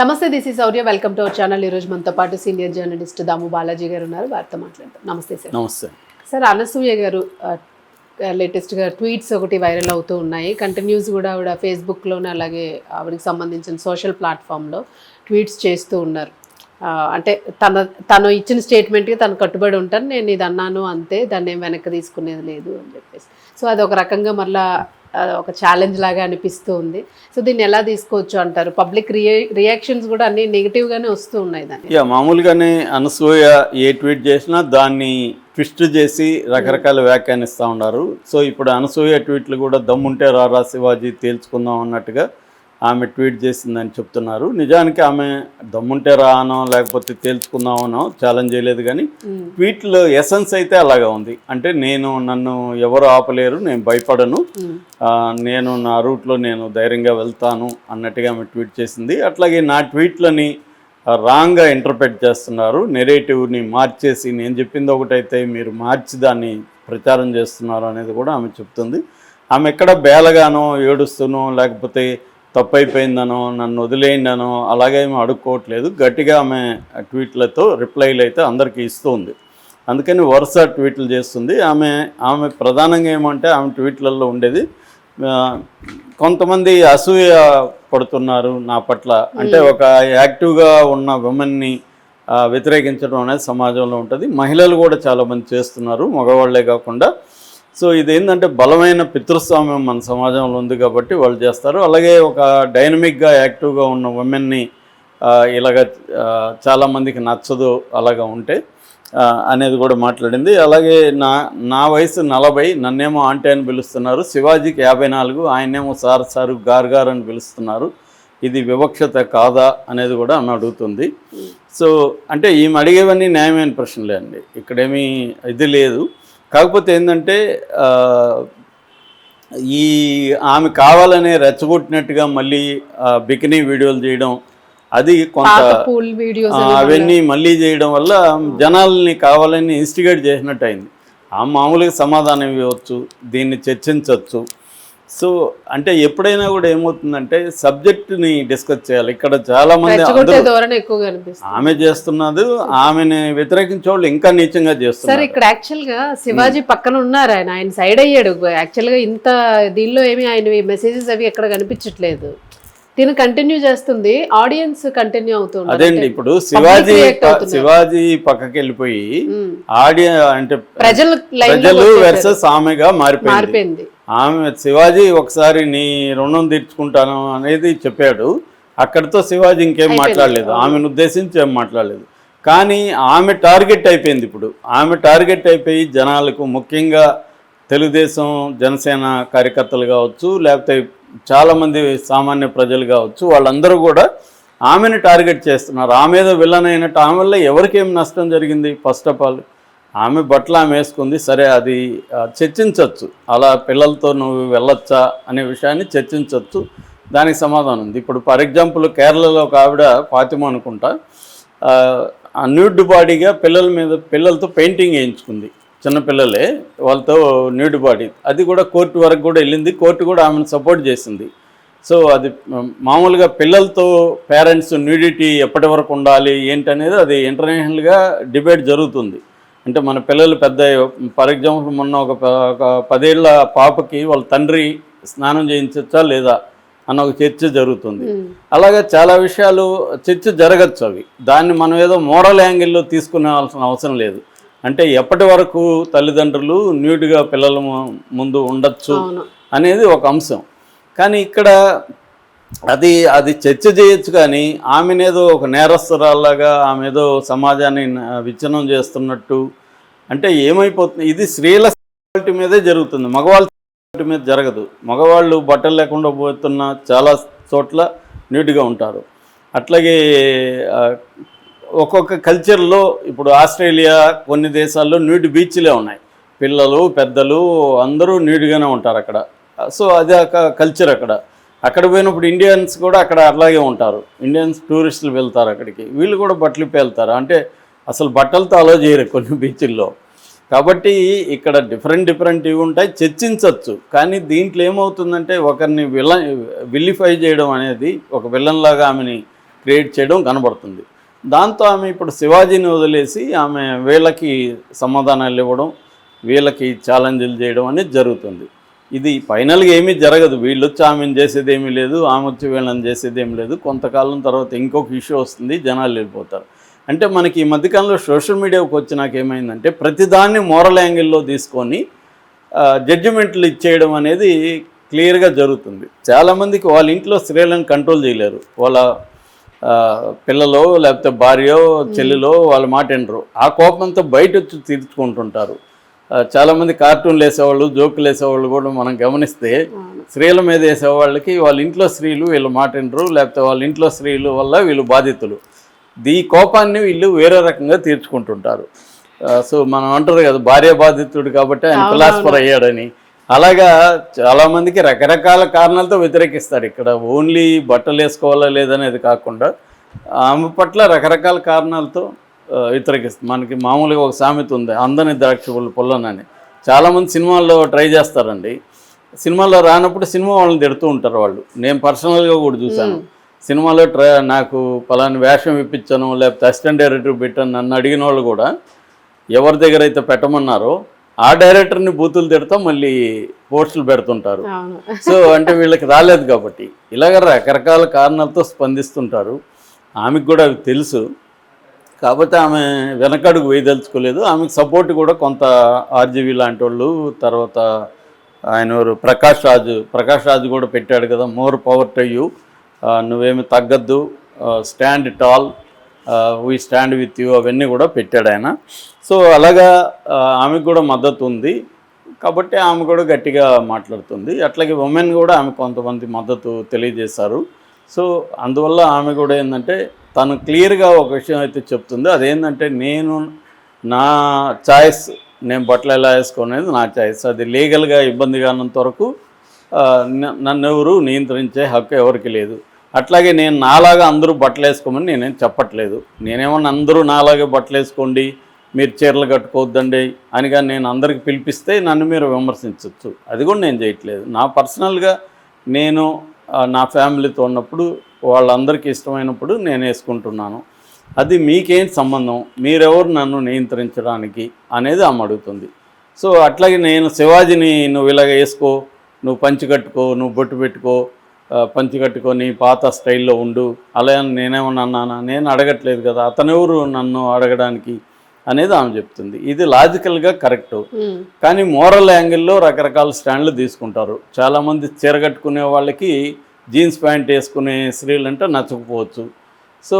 నమస్తే this is Sourya welcome to our channel ఈరోజు మనతో పాటు సీనియర్ జర్నలిస్ట్ దాము బాలాజీ గారు ఉన్నారు. వారితో మాట్లాడతాం నమస్తే సార్ నమస్తే. సార్ అనసూయ గారు లేటెస్ట్గా ట్వీట్స్ ఒకటి వైరల్ అవుతూ ఉన్నాయి. కంటిన్యూస్ కూడా ఆవిడ ఫేస్బుక్లోనే అలాగే ఆవిడకి సంబంధించిన సోషల్ ప్లాట్ఫామ్లో ట్వీట్స్ చేస్తూ ఉన్నారు. అంటే తన తను ఇచ్చిన స్టేట్మెంట్కి తను కట్టుబడి ఉంటాను నేను ఇది అన్నాను అంతే. దాన్ని ఏం వెనక్కి తీసుకునేది లేదు అని చెప్పేసి. సో అది ఒక రకంగా మళ్ళా ఒక ఛాలెంజ్ లాగా అనిపిస్తూ ఉంది. సో దీన్ని ఎలా తీసుకోవచ్చు అంటారు? పబ్లిక్ రియాక్షన్స్ కూడా అన్ని నెగిటివ్గానే వస్తూ ఉన్నాయి దాన్ని ఇక మామూలుగానే అనసూయ ఏ ట్వీట్ చేసినా దాన్ని ట్విస్ట్ చేసి రకరకాల వ్యాఖ్యానిస్తూ ఉన్నారు. సో ఇప్పుడు అనసూయ ట్వీట్లు కూడా దమ్ముంటే రారా శివాజీ తేల్చుకుందాం అన్నట్టుగా ఆమె ట్వీట్ చేసిందని చెప్తున్నారు. నిజానికి ఆమె దమ్ముంటే రా అనో లేకపోతే తేల్చుకుందాం అనో ఛాలెంజ్ చేయలేదు కానీ. ట్వీట్లో ఎసెన్స్ అయితే అలాగా ఉంది. అంటే నేను నన్ను ఎవరు ఆపలేరు నేను భయపడను. నేను నా రూట్లో నేను ధైర్యంగా వెళ్తాను అన్నట్టుగా ఆమె ట్వీట్ చేసింది. అట్లాగే నా ట్వీట్లని రాంగ్గా ఇంటర్ప్రెట్ చేస్తున్నారు. నెరేటివ్ని మార్చేసి నేను చెప్పింది ఒకటైతే మీరు మార్చి దాన్ని ప్రచారం చేస్తున్నారు అనేది కూడా ఆమె చెప్తుంది. ఆమె ఎక్కడ బేలగానో ఏడుస్తూనో లేకపోతే తప్పైపోయిందనో నన్ను వదిలేయండనో అలాగే ఏమీ అడుక్కోవట్లేదు. గట్టిగా ఆమె ట్వీట్లతో రిప్లైలు అయితే అందరికీ ఇస్తుంది. అందుకని వరుస ట్వీట్లు చేస్తుంది. ఆమె ఆమె ప్రధానంగా ఏమంటే ఆమె ట్వీట్లలో ఉండేది కొంతమంది అసూయ పడుతున్నారు నా పట్ల. అంటే ఒక యాక్టివ్గా ఉన్న ఉమెన్ని వ్యతిరేకించడం అనేది సమాజంలో ఉంటుంది. మహిళలు కూడా చాలామంది చేస్తున్నారు మగవాళ్ళే కాకుండా సో ఇదేంటంటే బలమైన పితృస్వామ్యం మన సమాజంలో ఉంది కాబట్టి వాళ్ళు చేస్తారు. అలాగే ఒక డైనమిక్గా యాక్టివ్గా ఉన్న ఉమెన్ని ఇలాగ చాలామందికి నచ్చదు అలాగా ఉంటే అనేది కూడా మాట్లాడింది. అలాగే నా నా వయసు నలభై నన్నేమో ఆంటీ అని పిలుస్తున్నారు. శివాజీకి యాభై నాలుగు ఆయనేమో సార్ సారు గారు గారు అని పిలుస్తున్నారు. ఇది వివక్షత కాదా అనేది కూడా ఆమె అడుగుతుంది. సో అంటే ఈమె అడిగేవన్నీ న్యాయమైన ప్రశ్నలే అండి. ఇక్కడేమీ ఇది లేదు. కాకపోతే ఏంటంటే ఈ ఆమె కావాలనే రెచ్చగొట్టినట్టుగా మళ్ళీ బికినీ వీడియోలు చేయడం అది కొంత అవన్నీ మళ్ళీ చేయడం వల్ల జనాల్ని కావాలని ఇన్స్టిగేట్ చేసినట్టు అయింది. ఆ మామూలుగా సమాధానం ఇవ్వచ్చు దీన్ని చర్చించవచ్చు. సో అంటే ఎప్పుడైనా కూడా ఏమవుతుందంటే సబ్జెక్టుని డిస్కస్ చేయాలి. ఇక్కడ చాలా మంది ఆమె చేస్తున్నది ఆమెని వ్యతిరేకించే వాళ్ళు ఇంకా నీచంగా సార్ చేస్తున్నారు ఇక్కడ యాక్చువల్గా శివాజీ పక్కన ఉన్నారు ఆయన. ఆయన సైడ్ అయ్యాడు. యాక్చువల్గా ఇంత దీనిలో ఏమి ఆయన మెసేజెస్ అవి ఎక్కడ కనిపించట్లేదు. తిను కంటిన్యూ చేస్తుంది. ఆడియన్స్ కంటిన్యూ అవుతుంది అదేండి ఇప్పుడు శివాజీ. శివాజీ పక్కకి వెళ్ళిపోయి ఆడియో అంటే ప్రజలు ప్రజలు వెర్సెస్ ఆమెగా మారిపోయింది. ఆమె శివాజీ ఒకసారి నీ రుణం తీర్చుకుంటాను అనేది చెప్పాడు. అక్కడితో శివాజీ ఇంకేం మాట్లాడలేదు. ఆమెను ఉద్దేశించి ఏం మాట్లాడలేదు. కానీ ఆమె టార్గెట్ అయిపోయింది ఇప్పుడు. ఆమె టార్గెట్ అయిపోయి జనాలకు ముఖ్యంగా తెలుగుదేశం జనసేన కార్యకర్తలు కావచ్చు లేకపోతే చాలామంది సామాన్య ప్రజలు కావచ్చు వాళ్ళందరూ కూడా ఆమెను టార్గెట్ చేస్తున్నారు. ఆమె ఏదో విలన్ అయినట్టు ఆమె వల్ల ఎవరికేం నష్టం జరిగింది? ఫస్ట్ ఆఫ్ ఆల్ ఆమె బట్టలు ఆమె వేసుకుంది. సరే అది చర్చించవచ్చు అలా పిల్లలతో నువ్వు వెళ్ళొచ్చా అనే విషయాన్ని చర్చించవచ్చు దానికి సమాధానం ఉంది. ఇప్పుడు ఫర్ ఎగ్జాంపుల్ కేరళలో ఒక ఆవిడ ఫాతిమా అనుకుంటా ఆ న్యూడ్ బాడీగా పిల్లల మీద పిల్లలతో పెయింటింగ్ వేయించుకుంది. చిన్నపిల్లలే వాళ్ళతో న్యూడ్ బాడీ. అది కూడా కోర్టు వరకు కూడా వెళ్ళింది. కోర్టు కూడా ఆమెను సపోర్ట్ చేసింది. సో అది మామూలుగా పిల్లలతో పేరెంట్స్ న్యూడిటీ ఎప్పటి వరకు ఉండాలి ఏంటనేది అది ఇంటర్నేషనల్గా డిబేట్ జరుగుతుంది. అంటే మన పిల్లలు పెద్ద ఫర్ ఎగ్జాంపుల్ మొన్న ఒక పదేళ్ళ పాపకి వాళ్ళ తండ్రి స్నానం చేయించచ్చా లేదా అన్న ఒక చర్చ జరుగుతుంది. అలాగే చాలా విషయాలు చర్చ జరగచ్చు అవి. దాన్ని మనం ఏదో మోరల్ యాంగిల్లో తీసుకునేవాల్సిన అవసరం లేదు. అంటే ఎప్పటి వరకు తల్లిదండ్రులు న్యూడ్గా పిల్లల ముందు ఉండొచ్చు అనేది ఒక అంశం. కానీ ఇక్కడ అది అది చర్చ చేయొచ్చు కానీ ఆమెనేదో ఒక నేరస్తురాల్లాగా ఆమె ఏదో సమాజాన్ని విచ్ఛిన్నం చేస్తున్నట్టు. అంటే ఏమైపోతుంది ఇది స్త్రీల sexuality మీదే జరుగుతుంది. మగవాళ్ళ మీద జరగదు. మగవాళ్ళు బట్టలు లేకుండా పోతున్న చాలా చోట్ల నీట్గా ఉంటారు. అట్లాగే ఒక్కొక్క కల్చర్లో ఇప్పుడు ఆస్ట్రేలియా కొన్ని దేశాల్లో నీటి బీచ్లే ఉన్నాయి. పిల్లలు పెద్దలు అందరూ నీట్గానే ఉంటారు అక్కడ సో అది ఒక కల్చర్ అక్కడ. అక్కడ పోయినప్పుడు ఇండియన్స్ కూడా అక్కడ అట్లాగే ఉంటారు. ఇండియన్స్ టూరిస్టులు వెళ్తారు అక్కడికి. వీళ్ళు కూడా బట్టలు ఇప్పి వెళ్తారు అంటే అసలు బట్టలతో అలో చేయరు కొన్ని బీచ్ల్లో. కాబట్టి ఇక్కడ డిఫరెంట్ డిఫరెంట్ ఇవి ఉంటాయి. చర్చించవచ్చు కానీ దీంట్లో ఏమవుతుందంటే ఒకరిని విల విల్లిఫై చేయడం అనేది ఒక విలన్ లాగా ఆమెని క్రియేట్ చేయడం కనబడుతుంది. దాంతో ఆమె ఇప్పుడు శివాజీని వదిలేసి ఆమె వీళ్ళకి సమాధానాలు ఇవ్వడం వీళ్ళకి ఛాలెంజ్లు చేయడం అనేది జరుగుతుంది. ఇది ఫైనల్గా ఏమీ జరగదు. వీళ్ళు వచ్చి ఆమెను చేసేది ఏమీ లేదు ఆమె వచ్చి వీళ్ళని చేసేది ఏమీ లేదు. కొంతకాలం తర్వాత ఇంకొక ఇష్యూ వస్తుంది జనాలు వెళ్ళిపోతారు. అంటే మనకి ఈ మధ్యకాలంలో సోషల్ మీడియాకి వచ్చినాక ఏమైందంటే ప్రతిదాన్ని మోరల్ యాంగిల్లో తీసుకొని జడ్జిమెంట్లు ఇచ్చేయడం అనేది క్లియర్గా జరుగుతుంది. చాలామందికి వాళ్ళ ఇంట్లో స్త్రీలను కంట్రోల్ చేయలేరు. వాళ్ళ పిల్లలో లేకపోతే భార్యో చెల్లిలో వాళ్ళ మాట వినరు. ఆ కోపంతో బయట వచ్చి తీర్చుకుంటుంటారు. చాలామంది కార్టూన్లు వేసేవాళ్ళు జోకులు వేసేవాళ్ళు కూడా మనం గమనిస్తే స్త్రీల మీద వేసేవాళ్ళకి వాళ్ళ ఇంట్లో స్త్రీలు వీళ్ళ మాట వినరు లేకపోతే వాళ్ళ ఇంట్లో స్త్రీలు వల్ల వీళ్ళు బాధితులు. ఈ కోపాన్ని వీళ్ళు వేరే రకంగా తీర్చుకుంటుంటారు. సో మనం అంటారు కదా భార్య బాధితుడు కాబట్టి ఆయన ఫిలాసఫర్ అయ్యాడని. అలాగా చాలామందికి రకరకాల కారణాలతో వ్యతిరేకిస్తారు. ఇక్కడ ఓన్లీ బట్టలు వేసుకోవాలా లేదనేది కాకుండా ఆమె పట్ల రకరకాల కారణాలతో వ్యతిరేకిస్తుంది మనకి మామూలుగా ఒక సామెత ఉంది అందని ద్రాక్ష పళ్ళు పొల్లనని. చాలామంది సినిమాల్లో ట్రై చేస్తారండి. సినిమాలో రానప్పుడు సినిమా వాళ్ళని తిడుతూ ఉంటారు వాళ్ళు. నేను పర్సనల్గా కూడా చూశాను. సినిమాలో ట్రై నాకు పలాని వేషం ఇప్పించాను లేకపోతే అసిస్టెంట్ డైరెక్టర్ పెట్టాను నన్ను అడిగిన వాళ్ళు కూడా ఎవరి దగ్గర అయితే పెట్టమన్నారో ఆ డైరెక్టర్ని బూతులు తిడతా మళ్ళీ పోస్టులు పెడుతుంటారు. సో అంటే వీళ్ళకి రాలేదు కాబట్టి. ఇలాగ రకరకాల కారణాలతో స్పందిస్తుంటారు. ఆమెకు కూడా అవి తెలుసు. కాకపోతే ఆమె వెనకడుగు వేయదలుచుకోలేదు. ఆమెకు సపోర్ట్ కూడా కొంత ఆర్జీవి లాంటి వాళ్ళు తర్వాత ఆయన ఎవరు? ప్రకాష్ రాజు. ప్రకాష్ రాజు కూడా పెట్టాడు కదా మోర్ పవర్ టు యూ నువ్వేమి తగ్గద్దు. Stand tall we stand with you అవన్నీ కూడా పెట్టాడు ఆయన. సో అలాగా ఆమెకు కూడా మద్దతు ఉంది. కాబట్టి ఆమె కూడా గట్టిగా మాట్లాడుతుంది. అట్లాగే ఉమెన్ కూడా ఆమె కొంతమంది మద్దతు తెలియజేశారు. సో అందువల్ల ఆమె కూడా ఏంటంటే తను క్లియర్గా ఒక విషయం అయితే చెప్తుంది. అదేంటంటే నేను నా చాయిస్ నేను బట్టలు ఎలా వేసుకునేది నా చాయిస్. అది లీగల్గా ఇబ్బంది కానంత వరకు నన్ను ఎవరు నియంత్రించే హక్కు ఎవరికి లేదు. అట్లాగే నేను నాలాగా అందరూ బట్టలు వేసుకోమని నేనేం చెప్పట్లేదు. నేనేమన్నా అందరూ నాలాగే బట్టలు వేసుకోండి మీరు చీరలు కట్టుకోవద్దండి అని కానీ నేను అందరికి పిలిపిస్తే నన్ను మీరు విమర్శించవచ్చు అది కూడా నేను చేయట్లేదు. నా పర్సనల్గా నేను నా ఫ్యామిలీతో ఉన్నప్పుడు వాళ్ళందరికీ ఇష్టమైనప్పుడు నేను వేసుకుంటున్నాను. అది మీకేం సంబంధం? మీరెవరు నన్ను నియంత్రించడానికి? అనేది ఆమె అడుగుతుంది. సో అట్లాగే నేను శివాజీని నువ్వు ఇలాగ వేసుకో నువ్వు పంచి కట్టుకో నువ్వు బొట్టు పెట్టుకో పంచి కట్టుకొని పాత స్టైల్లో ఉండు. అలా అని నేనేమన్నా అన్నానా? నేను అడగట్లేదు కదా అతనెవరు నన్ను అడగడానికి? అనేది ఆమె చెప్తుంది. ఇది లాజికల్గా కరెక్ట్. కానీ మోరల్ యాంగిల్లో రకరకాల స్టాండ్లు తీసుకుంటారు. చాలామంది చీర కట్టుకునే వాళ్ళకి జీన్స్ ప్యాంట్ వేసుకునే స్త్రీలు అంటే నచ్చకపోవచ్చు. సో